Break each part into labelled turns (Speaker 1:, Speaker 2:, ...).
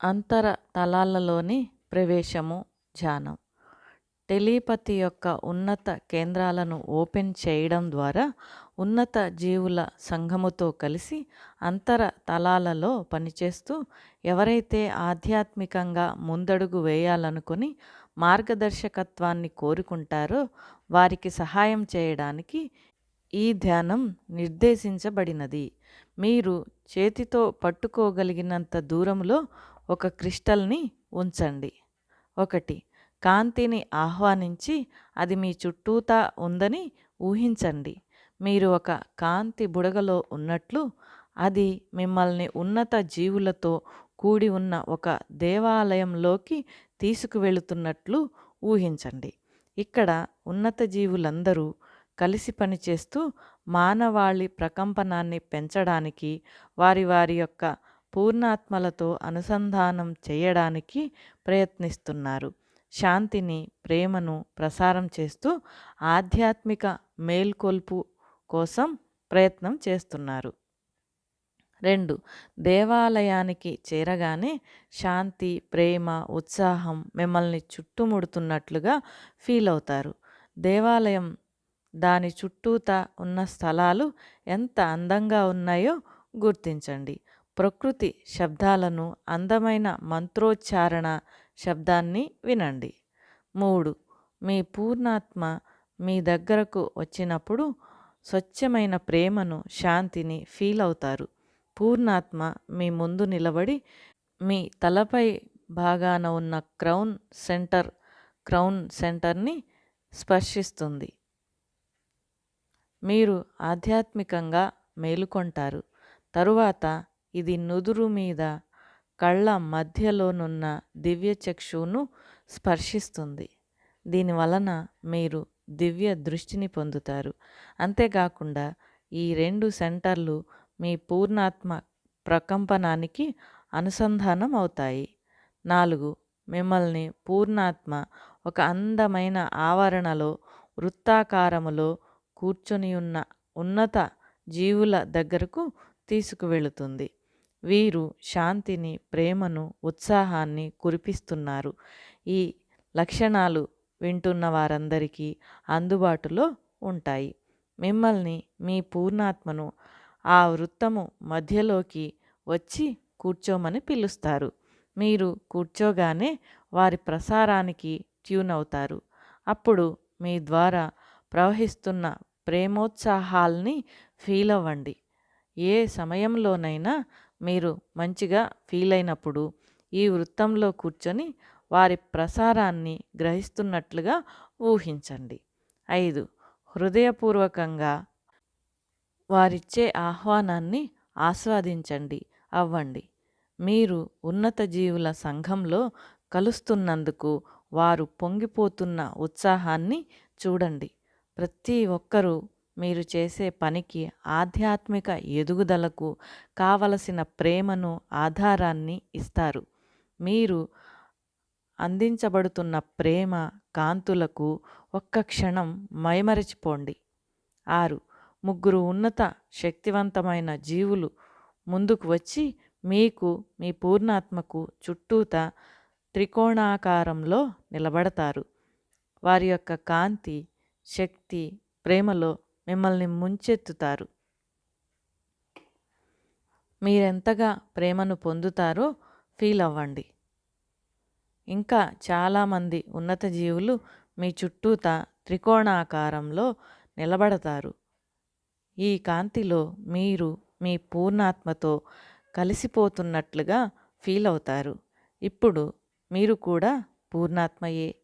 Speaker 1: అంతర తలాలలోని ప్రవేశము ధ్యానం. టెలిపతి యొక్క ఉన్నత కేంద్రాలను ఓపెన్ చేయడం ద్వారా ఉన్నత జీవుల సంఘముతో కలిసి అంతర తలాలలో పనిచేస్తూ ఎవరైతే ఆధ్యాత్మికంగా ముందడుగు వేయాలనుకుని మార్గదర్శకత్వాన్ని కోరుకుంటారో వారికి సహాయం చేయడానికి ఈ ధ్యానం నిర్దేశించబడినది. మీరు చేతితో పట్టుకోగలిగినంత దూరంలో ఒక క్రిస్టల్ని ఉంచండి. ఒకటి కాంతిని ఆహ్వానించి అది మీ చుట్టూతా ఉందని ఊహించండి. మీరు ఒక కాంతి బుడగలో ఉన్నట్లు అది మిమ్మల్ని ఉన్నత జీవులతో కూడి ఉన్న ఒక దేవాలయంలోకి తీసుకువెళుతున్నట్లు ఊహించండి. ఇక్కడ ఉన్నత జీవులందరూ కలిసి పనిచేస్తూ మానవాళి ప్రకంపనాన్ని పెంచడానికి వారి వారి యొక్క పూర్ణాత్మలతో అనుసంధానం చేయడానికి ప్రయత్నిస్తున్నారు. శాంతిని ప్రేమను ప్రసారం చేస్తూ ఆధ్యాత్మిక మేల్కొల్పు కోసం ప్రయత్నం చేస్తున్నారు. రెండు దేవాలయానికి చేరగానే శాంతి ప్రేమ ఉత్సాహం మిమ్మల్ని చుట్టుముడుతున్నట్లుగా ఫీల్ అవుతారు. దేవాలయం దాని చుట్టూతా ఉన్న స్థలాలు ఎంత అందంగా ఉన్నాయో గుర్తించండి. ప్రకృతి శబ్దాలను అందమైన మంత్రోచ్చారణ శబ్దాన్ని వినండి. మూడు మీ పూర్ణాత్మ మీ దగ్గరకు వచ్చినప్పుడు స్వచ్ఛమైన ప్రేమను శాంతిని ఫీల్ అవుతారు. పూర్ణాత్మ మీ ముందు నిలబడి మీ తలపై భాగాన ఉన్న క్రౌన్ సెంటర్ క్రౌన్ సెంటర్ని స్పర్శిస్తుంది. మీరు ఆధ్యాత్మికంగా మేలుకొంటారు. తరువాత ఇది నుదురు మీద కళ్ళ మధ్యలోనున్న దివ్య చక్షువును స్పర్శిస్తుంది. దీని వలన మీరు దివ్య దృష్టిని పొందుతారు. అంతేకాకుండా ఈ రెండు సెంటర్లు మీ పూర్ణాత్మ ప్రకంపనానికి అనుసంధానం అవుతాయి. నాలుగు మిమ్మల్ని పూర్ణాత్మ ఒక అందమైన ఆవరణలో వృత్తాకారములో కూర్చొని ఉన్న ఉన్నత జీవుల దగ్గరకు తీసుకువెళుతుంది. వీరు శాంతిని ప్రేమను ఉత్సాహాన్ని కురిపిస్తున్నారు. ఈ లక్షణాలు వింటున్న వారందరికీ అందుబాటులో ఉంటాయి. మిమ్మల్ని మీ పూర్ణాత్మను ఆ వృత్తము మధ్యలోకి వచ్చి కూర్చోమని పిలుస్తారు. మీరు కూర్చోగానే వారి ప్రసారానికి ట్యూన్ అవుతారు అప్పుడు మీ ద్వారా ప్రవహిస్తున్న ప్రేమోత్సాహాల్ని ఫీల్ అవ్వండి ఏ సమయంలోనైనా మీరు మంచిగా ఫీల్ అయినప్పుడు ఈ వృత్తంలో కూర్చొని వారి ప్రసారాన్ని గ్రహిస్తున్నట్లుగా ఊహించండి. ఐదు హృదయపూర్వకంగా వారిచ్చే ఆహ్వానాన్ని ఆస్వాదించండి అవ్వండి. మీరు ఉన్నత జీవుల సంఘంలో కలుస్తున్నందుకు వారు పొంగిపోతున్న ఉత్సాహాన్ని చూడండి. ప్రతి ఒక్కరూ మీరు చేసే పనికి ఆధ్యాత్మిక ఎదుగుదలకు కావలసిన ప్రేమను ఆధారాన్ని ఇస్తారు. మీరు అందించబడుతున్న ప్రేమ కాంతులకు ఒక్క క్షణం మైమరచిపోండి. ఆరు ముగ్గురు ఉన్నత శక్తివంతమైన జీవులు ముందుకు వచ్చి మీకు మీ పూర్ణాత్మకు చుట్టూత త్రికోణాకారంలో నిలబడతారు. వారి యొక్క కాంతి శక్తి ప్రేమలో మిమ్మల్ని ముంచెత్తుతారు. మీరెంతగా ప్రేమను పొందుతారో ఫీల్ అవ్వండి. ఇంకా చాలామంది ఉన్నత జీవులు మీ చుట్టూత త్రికోణాకారంలో నిలబడతారు. ఈ కాంతిలో మీరు మీ పూర్ణాత్మతో కలిసిపోతున్నట్లుగా ఫీల్ అవుతారు. ఇప్పుడు మీరు కూడా పూర్ణాత్మయే.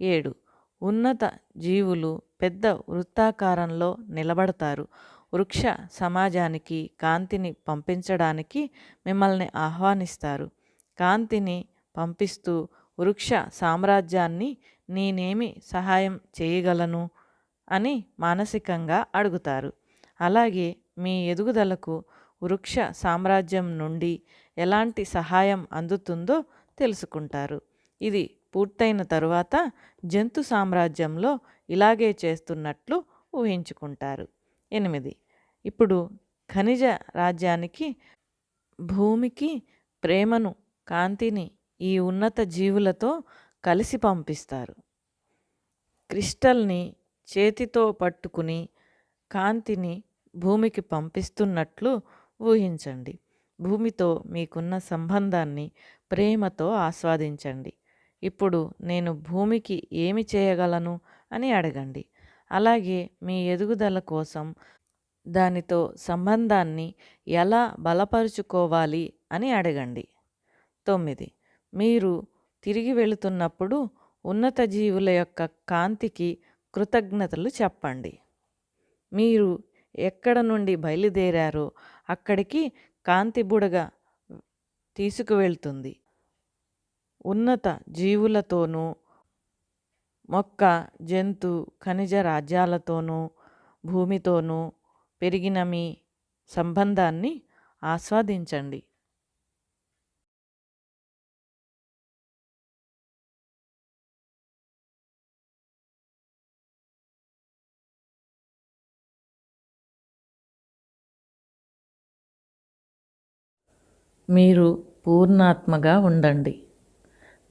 Speaker 1: ఏడు. ఉన్నత జీవులు పెద్ద వృత్తాకారంలో నిలబడతారు. వృక్ష సమాజానికి కాంతిని పంపించడానికి మిమ్మల్ని ఆహ్వానిస్తారు. కాంతిని పంపిస్తూ వృక్ష సామ్రాజ్యాన్ని నేనేమి సహాయం చేయగలను అని మానసికంగా అడుగుతారు. అలాగే మీ ఎదుగుదలకు వృక్ష సామ్రాజ్యం నుండి ఎలాంటి సహాయం అందుతుందో తెలుసుకుంటారు. ఇది పూర్తయిన తరువాత జంతు సామ్రాజ్యంలో ఇలాగే చేస్తున్నట్లు ఊహించుకుంటారు. ఎనిమిది. ఇప్పుడు ఖనిజ రాజ్యానికి భూమికి ప్రేమను కాంతిని ఈ ఉన్నత జీవులతో కలిసి పంపిస్తారు. క్రిస్టల్ని చేతితో పట్టుకుని కాంతిని భూమికి పంపిస్తున్నట్లు ఊహించండి. భూమితో మీకున్న సంబంధాన్ని ప్రేమతో ఆస్వాదించండి. ఇప్పుడు నేను భూమికి ఏమి చేయగలను? అని అడగండి. అలాగే మీ ఎదుగుదల కోసం దానితో సంబంధాన్ని ఎలా బలపరుచుకోవాలి అని అడగండి. తొమ్మిది. మీరు తిరిగి వెళుతున్నప్పుడు ఉన్నత జీవుల యొక్క కాంతికి కృతజ్ఞతలు చెప్పండి. మీరు ఎక్కడ నుండి బయలుదేరారో అక్కడికి కాంతి బుడగ తీసుకువెళ్తుంది. ఉన్నత జీవులతోనూ మొక్క జంతు ఖనిజ రాజ్యాలతోనూ భూమితోనూ పెరిగిన మీ సంబంధాన్ని ఆస్వాదించండి. మీరు పూర్ణాత్మగా ఉండండి.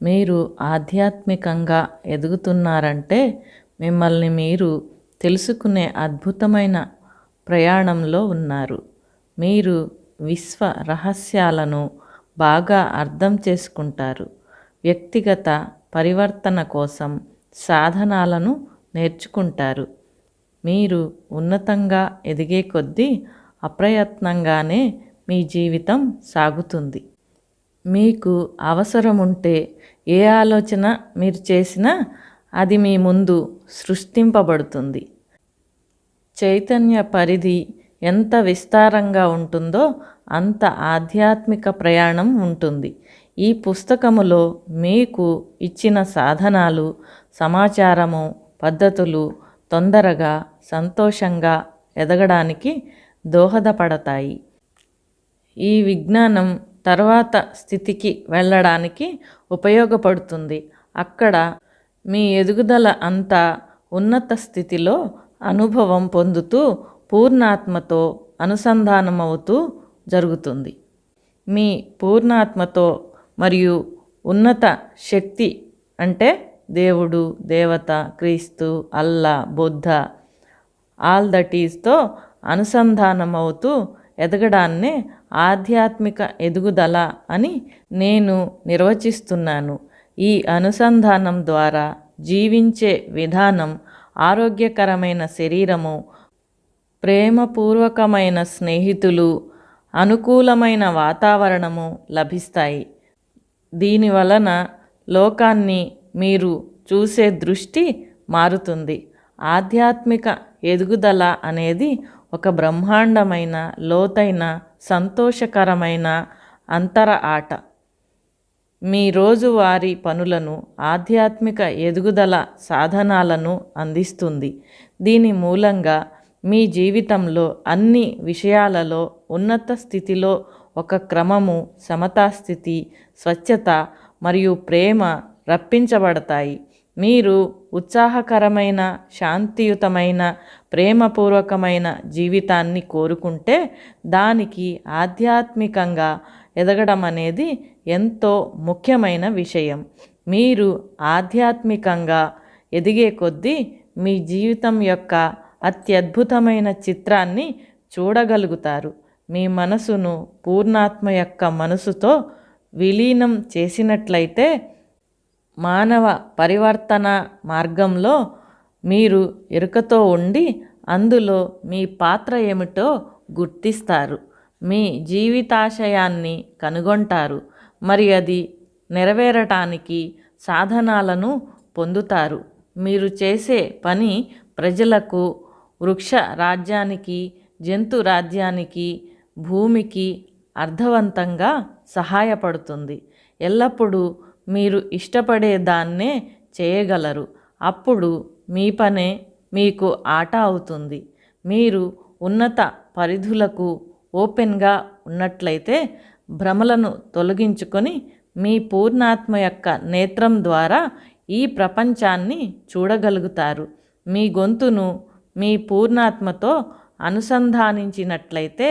Speaker 1: మీరు ఆధ్యాత్మికంగా ఎదుగుతున్నారంటే మిమ్మల్ని మీరు తెలుసుకునే అద్భుతమైన ప్రయాణంలో ఉన్నారు. మీరు విశ్వ రహస్యాలను బాగా అర్థం చేసుకుంటారు. వ్యక్తిగత పరివర్తన కోసం సాధనాలను నేర్చుకుంటారు. మీరు ఉన్నతంగా ఎదిగే కొద్దీ అప్రయత్నంగానే మీ జీవితం సాగుతుంది. మీకు అవసరం ఉంటే ఏ ఆలోచన మీరు చేసినా అది మీ ముందు సృష్టింపబడుతుంది. చైతన్య పరిధి ఎంత విస్తారంగా ఉంటుందో అంత ఆధ్యాత్మిక ప్రయాణం ఉంటుంది. ఈ పుస్తకములో మీకు ఇచ్చిన సాధనాలు సమాచారము పద్ధతులు తొందరగా సంతోషంగా ఎదగడానికి దోహదపడతాయి. ఈ విజ్ఞానం తర్వాత స్థితికి వెళ్ళడానికి ఉపయోగపడుతుంది. అక్కడ మీ ఎదుగుదల అంతా ఉన్నత స్థితిలో అనుభవం పొందుతూ పూర్ణాత్మతో అనుసంధానమవుతూ జరుగుతుంది. మీ పూర్ణాత్మతో మరియు ఉన్నత శక్తి అంటే దేవుడు దేవత క్రీస్తు అల్లా బుద్ధ ఆల్ దట్ ఈస్తో అనుసంధానమవుతూ ఎదగడాన్నే ఆధ్యాత్మిక ఎదుగుదల అని నేను నిర్వచిస్తున్నాను. ఈ అనుసంధానం ద్వారా జీవించే విధానం ఆరోగ్యకరమైన శరీరము ప్రేమపూర్వకమైన స్నేహితులు అనుకూలమైన వాతావరణము లభిస్తాయి. దీనివలన లోకాన్ని మీరు చూసే దృష్టి మారుతుంది. ఆధ్యాత్మిక ఎదుగుదల అనేది ఒక బ్రహ్మాండమైన లోతైన సంతోషకరమైన అంతర ఆట. మీ రోజువారీ పనులను ఆధ్యాత్మిక ఎదుగుదల సాధనాలను అందిస్తుంది. దీని మూలంగా మీ జీవితంలో అన్ని విషయాలలో ఉన్నత స్థితిలో ఒక క్రమము సమతాస్థితి స్వచ్ఛత మరియు ప్రేమ రప్పించబడతాయి. మీరు ఉత్సాహకరమైన శాంతియుతమైన ప్రేమపూర్వకమైన జీవితాన్ని కోరుకుంటే దానికి ఆధ్యాత్మికంగా ఎదగడం అనేది ఎంతో ముఖ్యమైన విషయం. మీరు ఆధ్యాత్మికంగా ఎదిగే కొద్దీ మీ జీవితం యొక్క అత్యద్భుతమైన చిత్రాన్ని చూడగలుగుతారు. మీ మనసును పూర్ణాత్మ యొక్క మనసుతో విలీనం చేసినట్లయితే మానవ పరివర్తన మార్గంలో మీరు ఎరుకతో ఉండి అందులో మీ పాత్ర ఏమిటో గుర్తిస్తారు. మీ జీవితాశయాన్ని కనుగొంటారు. మరి అది నెరవేరటానికి సాధనాలను పొందుతారు. మీరు చేసే పని ప్రజలకు వృక్ష రాజ్యానికి జంతు రాజ్యానికి భూమికి అర్థవంతంగా సహాయపడుతుంది. ఎల్లప్పుడూ మీరు ఇష్టపడే దాన్నే చేయగలరు. అప్పుడు మీ పనే మీకు ఆట అవుతుంది. మీరు ఉన్నత పరిధులకు ఓపెన్గా ఉన్నట్లయితే భ్రమలను తొలగించుకొని మీ పూర్ణాత్మ యొక్క నేత్రం ద్వారా ఈ ప్రపంచాన్ని చూడగలుగుతారు. మీ గొంతును మీ పూర్ణాత్మతో అనుసంధానించినట్లయితే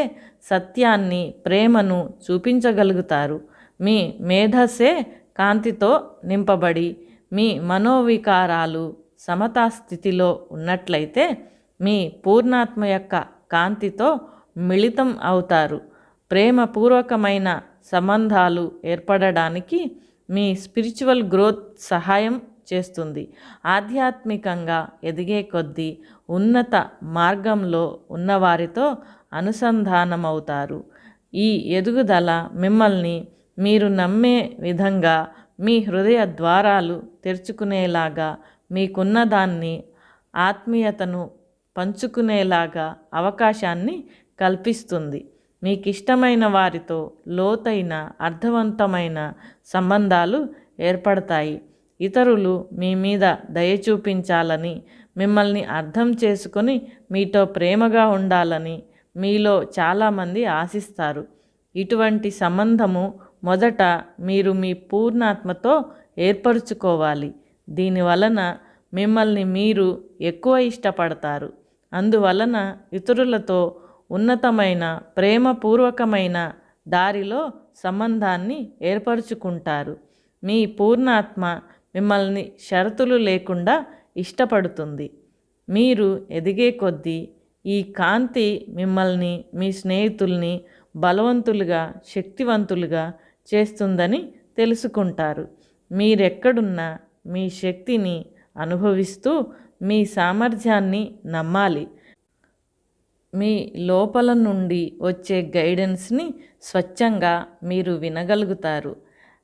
Speaker 1: సత్యాన్ని ప్రేమను చూపించగలుగుతారు. మీ మేధస్సే కాంతితో నింపబడి మీ మనోవికారాలు సమతా స్థితిలో ఉన్నట్లయితే మీ పూర్ణాత్మ యొక్క కాంతితో మిళితం అవుతారు. ప్రేమపూర్వకమైన సంబంధాలు ఏర్పడడానికి మీ స్పిరిచువల్ గ్రోత్ సహాయం చేస్తుంది. ఆధ్యాత్మికంగా ఎదిగే కొద్దీ ఉన్నత మార్గంలో ఉన్నవారితో అనుసంధానమవుతారు. ఈ ఎదుగుదల మిమ్మల్ని మీరు నమ్మే విధంగా మీ హృదయ ద్వారాలు తెరుచుకునేలాగా మీకున్న దాన్ని ఆత్మీయతను పంచుకునేలాగా అవకాశాన్ని కల్పిస్తుంది. మీకు ఇష్టమైన వారితో లోతైన అర్థవంతమైన సంబంధాలు ఏర్పడతాయి. ఇతరులు మీ మీద దయ చూపించాలని మిమ్మల్ని అర్థం చేసుకొని మీతో ప్రేమగా ఉండాలని మీలో చాలామంది ఆశిస్తారు. ఇటువంటి సంబంధము మొదట మీరు మీ పూర్ణాత్మతో ఏర్పరచుకోవాలి. దీనివలన మిమ్మల్ని మీరు ఎక్కువ ఇష్టపడతారు. అందువలన ఇతరులతో ఉన్నతమైన ప్రేమపూర్వకమైన దారిలో సంబంధాన్ని ఏర్పరచుకుంటారు. మీ పూర్ణాత్మ మిమ్మల్ని షరతులు లేకుండా ఇష్టపడుతుంది. మీరు ఎదిగే కొద్దీ ఈ కాంతి మిమ్మల్ని మీ స్నేహితుల్ని బలవంతులుగా శక్తివంతులుగా చేస్తుందని తెలుసుకుంటారు. మీరెక్కడున్నా మీ శక్తిని అనుభవిస్తూ మీ సామర్థ్యాన్ని నమ్మాలి. మీ లోపల నుండి వచ్చే గైడెన్స్ని స్వచ్ఛంగా మీరు వినగలుగుతారు.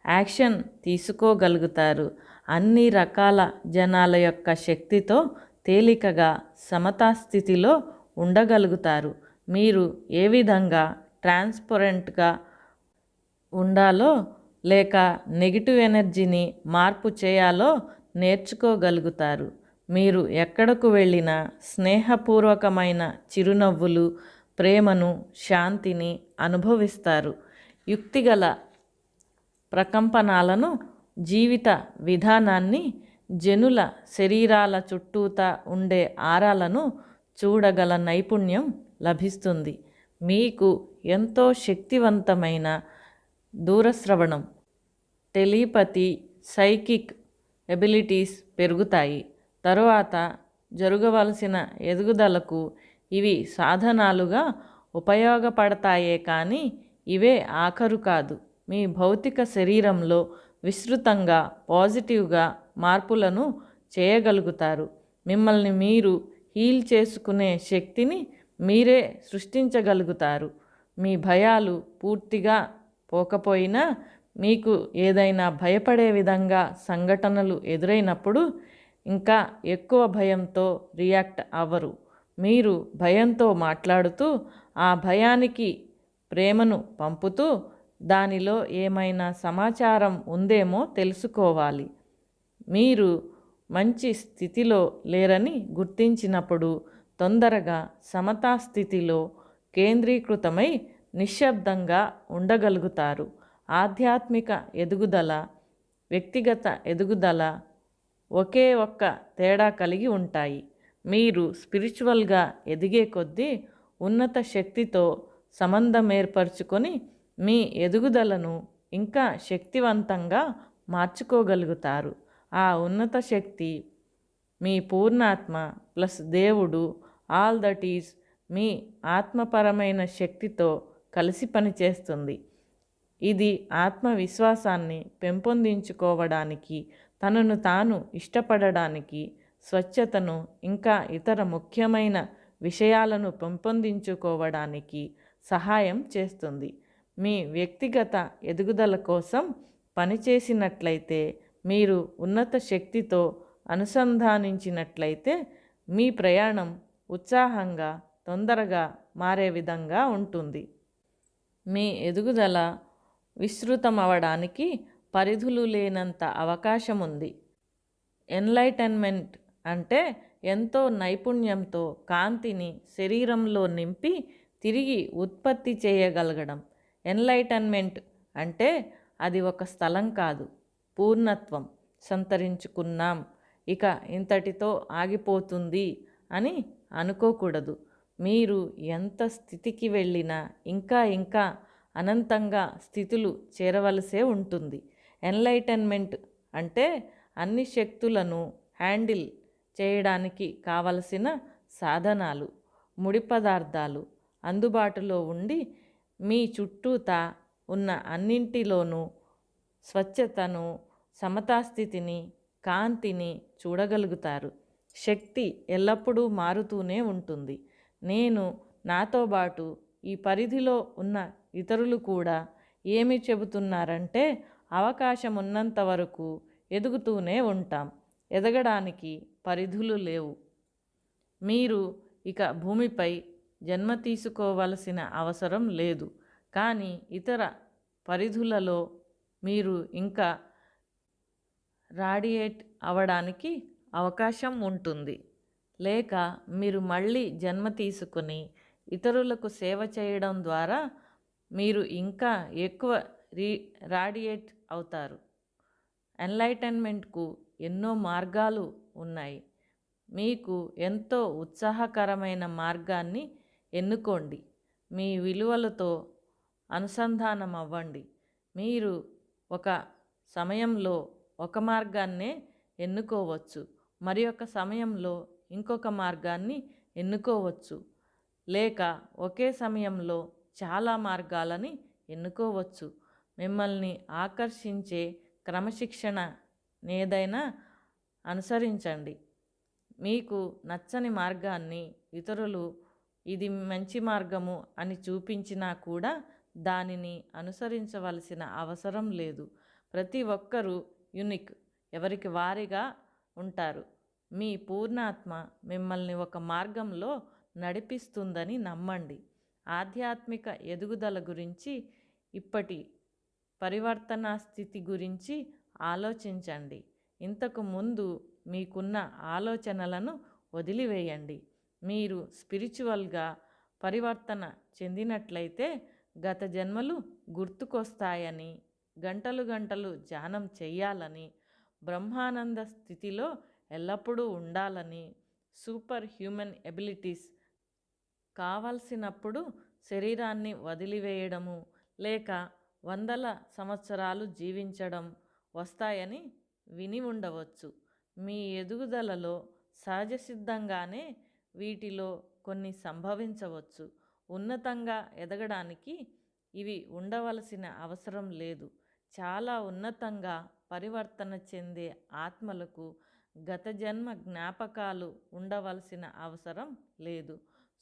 Speaker 1: యాక్షన్ తీసుకోగలుగుతారు. అన్ని రకాల జనాల యొక్క శక్తితో తేలికగా సమతా స్థితిలో ఉండగలుగుతారు. మీరు ఏ విధంగా ట్రాన్స్పరెంట్గా ఉండాలో లేక నెగిటివ్ ఎనర్జీని మార్పు చేయాలో నేర్చుకోగలుగుతారు. మీరు ఎక్కడకు వెళ్ళినా స్నేహపూర్వకమైన చిరునవ్వులు ప్రేమను శాంతిని అనుభవిస్తారు. యుక్తిగల ప్రకంపనాలను జీవిత విధానాన్ని జనుల శరీరాల చుట్టూతా ఉండే ఆరాలను చూడగల నైపుణ్యం లభిస్తుంది. మీకు ఎంతో శక్తివంతమైన దూరశ్రవణం టెలిపతి సైకిక్ ఎబిలిటీస్ పెరుగుతాయి. తరువాత జరగవలసిన ఎదుగుదలకు ఇవి సాధనాలుగా ఉపయోగపడతాయే కానీ ఇవే ఆఖరు కాదు. మీ భౌతిక శరీరంలో విస్తృతంగా పాజిటివ్గా మార్పులను చేయగలుగుతారు. మిమ్మల్ని మీరు హీల్ చేసుకునే శక్తిని మీరే సృష్టించగలుగుతారు. మీ భయాలు పూర్తిగా పోకపోయినా మీకు ఏదైనా భయపడే విధంగా సంఘటనలు ఎదురైనప్పుడు ఇంకా ఎక్కువ భయంతో రియాక్ట్ అవ్వరు. మీరు భయంతో మాట్లాడుతూ ఆ భయానికి ప్రేమను పంపుతూ దానిలో ఏమైనా సమాచారం ఉందేమో తెలుసుకోవాలి. మీరు మంచి స్థితిలో లేరని గుర్తించినప్పుడు తొందరగా సమతా స్థితిలో కేంద్రీకృతమై నిశ్శబ్దంగా ఉండగలుగుతారు. ఆధ్యాత్మిక ఎదుగుదల వ్యక్తిగత ఎదుగుదల ఒకే ఒక్క తేడా కలిగి ఉంటాయి. మీరు స్పిరిచువల్గా ఎదిగే కొద్దీ ఉన్నత శక్తితో సంబంధం ఏర్పరచుకొని మీ ఎదుగుదలను ఇంకా శక్తివంతంగా మార్చుకోగలుగుతారు. ఆ ఉన్నత శక్తి మీ పూర్ణాత్మ ప్లస్ దేవుడు ఆల్ దట్ ఈజ్ మీ ఆత్మపరమైన శక్తితో కలిసి పనిచేస్తుంది ఇది ఆత్మవిశ్వాసాన్ని పెంపొందించుకోవడానికి తనను తాను ఇష్టపడడానికి స్వచ్ఛతను ఇంకా ఇతర ముఖ్యమైన విషయాలను పెంపొందించుకోవడానికి సహాయం చేస్తుంది. మీ వ్యక్తిగత ఎదుగుదల కోసం పనిచేసినట్లయితే మీరు ఉన్నత శక్తితో అనుసంధానించినట్లయితే మీ ప్రయాణం ఉత్సాహంగా తొందరగా మారే విధంగా ఉంటుంది. మీ ఎదుగుదల విస్తృతమవడానికి పరిధులు లేనంత అవకాశం ఉంది ఎన్లైటన్మెంట్ అంటే ఎంతో నైపుణ్యంతో కాంతిని శరీరంలో నింపి తిరిగి ఉత్పత్తి చేయగలగడం. ఎన్లైటన్మెంట్ అంటే అది ఒక స్థలం కాదు పూర్ణత్వం. సంతరించుకున్నాం ఇక ఇంతటితో ఆగిపోతుంది అని అనుకోకూడదు. మీరు ఎంత స్థితికి వెళ్ళినా ఇంకా ఇంకా అనంతంగా స్థితులు చేరవలసే ఉంటుంది. ఎన్లైటన్మెంట్ అంటే అన్ని శక్తులను హ్యాండిల్ చేయడానికి కావలసిన సాధనాలు ముడి పదార్థాలు అందుబాటులో ఉండి మీ చుట్టూతా ఉన్న అన్నింటిలోనూ స్వచ్ఛతను సమతాస్థితిని కాంతిని చూడగలుగుతారు. శక్తి ఎల్లప్పుడూ మారుతూనే ఉంటుంది. నేను నాతో పాటు ఈ పరిధిలో ఉన్న ఇతరులు కూడా ఏమి చెబుతున్నారంటే అవకాశం ఉన్నంత వరకు ఎదుగుతూనే ఉంటాం. ఎదగడానికి పరిధులు లేవు. మీరు ఇక భూమిపై జన్మ తీసుకోవలసిన అవసరం లేదు. కానీ ఇతర పరిధులలో మీరు ఇంకా రాడియేట్ అవ్వడానికి అవకాశం ఉంటుంది. లేక మీరు మళ్ళీ జన్మ తీసుకుని ఇతరులకు సేవ చేయడం ద్వారా మీరు ఇంకా ఎక్కువ రీ రాడియేట్ అవుతారు. ఎన్లైటన్మెంట్కు ఎన్నో మార్గాలు ఉన్నాయి. మీకు ఎంతో ఉత్సాహకరమైన మార్గాన్ని ఎన్నుకోండి. మీ విలువలతో అనుసంధానం అవ్వండి మీరు ఒక సమయంలో ఒక మార్గాన్నే ఎన్నుకోవచ్చు. మరి ఒక సమయంలో ఇంకొక మార్గాన్ని ఎన్నుకోవచ్చు. లేక ఒకే సమయంలో చాలా మార్గాలని ఎన్నుకోవచ్చు. మిమ్మల్ని ఆకర్షించే క్రమశిక్షణ ఏదైనా అనుసరించండి. మీకు నచ్చని మార్గాన్ని ఇతరులు ఇది మంచి మార్గము అని చూపించినా కూడా దానిని అనుసరించవలసిన అవసరం లేదు. ప్రతి ఒక్కరూ యునిక్. ఎవరికి వారిగా ఉంటారు. మీ పూర్ణాత్మ మిమ్మల్ని ఒక మార్గంలో నడిపిస్తుందని నమ్మండి. ఆధ్యాత్మిక ఎదుగుదల గురించి ఇప్పటి పరివర్తన స్థితి గురించి ఆలోచించండి. ఇంతకు ముందు మీకున్న ఆలోచనలను వదిలివేయండి. మీరు స్పిరిచువల్గా పరివర్తన చెందినట్లయితే గత జన్మలు గుర్తుకొస్తాయని గంటలు గంటలు ధ్యానం చేయాలని బ్రహ్మానంద స్థితిలో ఎల్లప్పుడూ ఉండాలని సూపర్ హ్యూమన్ ఎబిలిటీస్ కావలసినప్పుడు శరీరాన్ని వదిలివేయడము లేక వందల సంవత్సరాలు జీవించడం వస్తాయని విని ఉండవచ్చు. మీ ఎదుగుదలలో సహజ సిద్ధంగానే వీటిలో కొన్ని సంభవించవచ్చు. ఉన్నతంగా ఎదగడానికి ఇవి ఉండవలసిన అవసరం లేదు. చాలా ఉన్నతంగా పరివర్తన చెందే ఆత్మలకు గత జన్మ జ్ఞాపకాలు ఉండవలసిన అవసరం లేదు.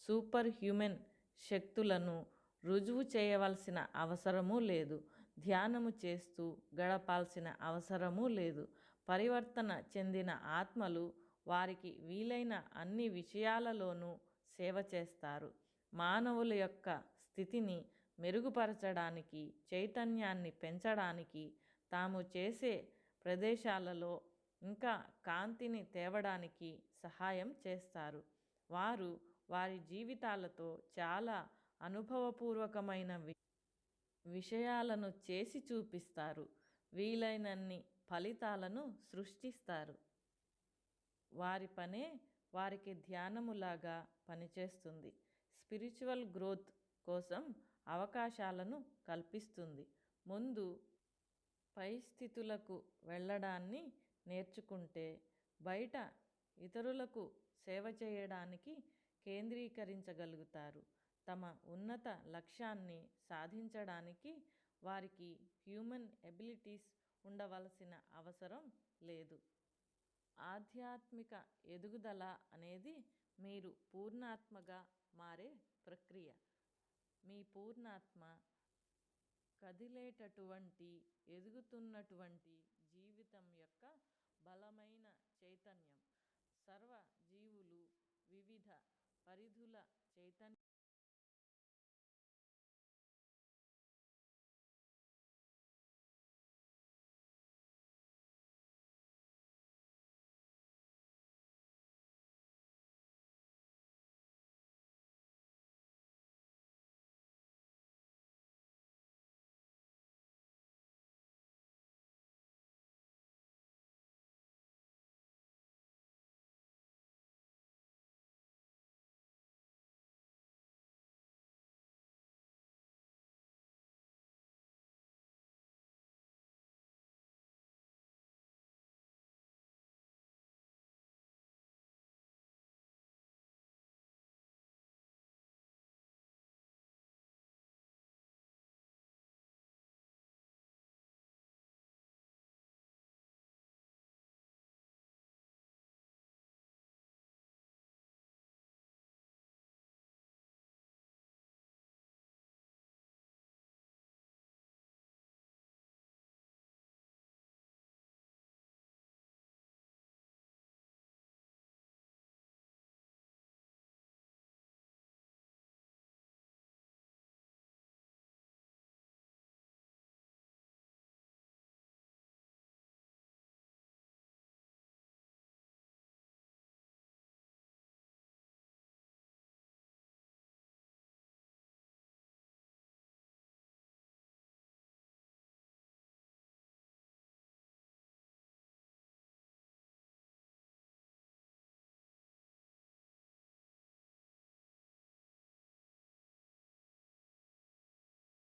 Speaker 1: సూపర్ హ్యూమన్ శక్తులను రుజువు చేయవలసిన అవసరము లేదు. ధ్యానము చేస్తూ గడపాల్సిన అవసరమూ లేదు. పరివర్తన చెందిన ఆత్మలు వారికి వీలైన అన్ని విషయాలలోనూ సేవ చేస్తారు. మానవుల యొక్క స్థితిని మెరుగుపరచడానికి చైతన్యాన్ని పెంచడానికి తాము చేసే ప్రదేశాలలో ఇంకా కాంతిని తేవడానికి సహాయం చేస్తారు. వారు వారి జీవితాలతో చాలా అనుభవపూర్వకమైన వి విషయాలను చేసి చూపిస్తారు. వీలైనన్ని ఫలితాలను సృష్టిస్తారు. వారి పనే వారికి ధ్యానములాగా పనిచేస్తుంది. స్పిరిచువల్ గ్రోత్ కోసం అవకాశాలను కల్పిస్తుంది. ముందు పై స్థితులకు వెళ్ళడాన్ని నేర్చుకుంటే బయట ఇతరులకు సేవ చేయడానికి కేంద్రీకరించగలుగుతారు. తమ ఉన్నత లక్ష్యాన్ని సాధించడానికి వారికి హ్యూమన్ ఎబిలిటీస్ ఉండవలసిన అవసరం లేదు. ఆధ్యాత్మిక ఎదుగుదల అనేది మీరు పూర్ణాత్మగా మారే ప్రక్రియ. మీ పూర్ణాత్మ కదిలేటటువంటి ఎదుగుతున్నటువంటి జీవితం యొక్క బలమైన చైతన్యం. సర్వ జీవులు వివిధ పరిధుల చైతన్యం